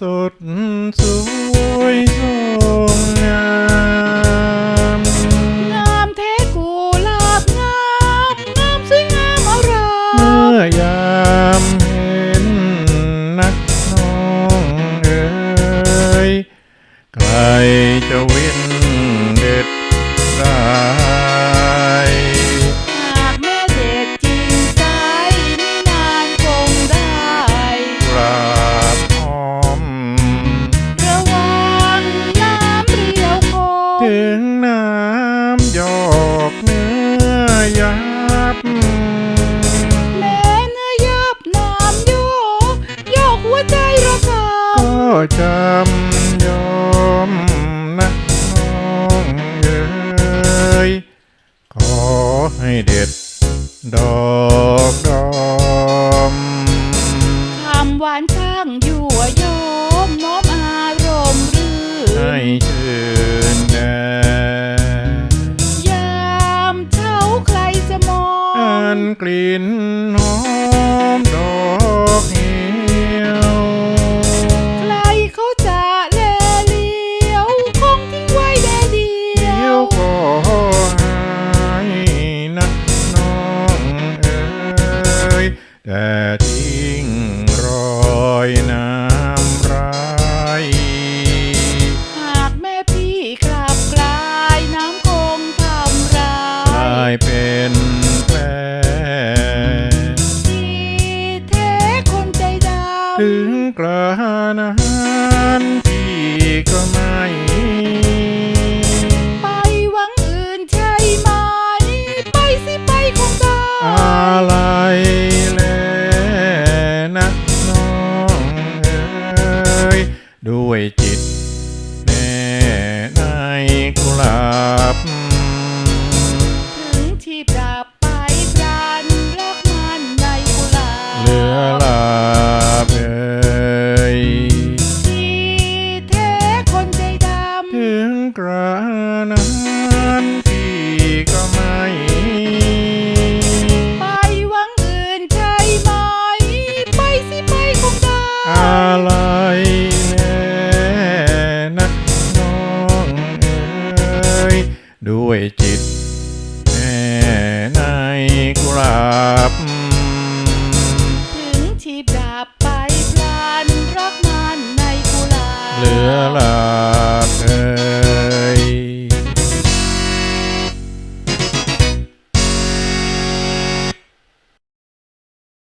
สดสวยสงงามงามเทกูลาบงามงามสวยงามอารามเมื่อยามเห็นนักน้องเอ๋ยใครจะเว้นำหยอกเนื้อยับแม้เนื้อยับน้ำโยกโยกหัวใจระกก็จำยอมนะน้องเอ๋ยขอให้เด็ดดอกดอมำคำหวานช่างยั่วยอมน้อมอารมณ์รื่ให้นชื่น กลิ่นหอมดอกเหี่ยว ใครเขาจะแลเลี้ยว คงทิ้งไว้แดเดียเดียววก็หายนะน้องเอ๋ยแต่ทิ้งรอยน้ำไรหากแม่พี่กลับกลายน้ำคงทำร้ากลายเป็น ถึงกระนั้นพี่ก็ไม่ไปหวังอื่นใช่ไหม ไปสิไปคงได้อะไรแลนะน้องเอ๋ยด้วยจิต ด้วยจิตแน่ในกุหลาบ ถึงชีพดับไปพลันรักมันในกุหลาบเหลือลาบเอ่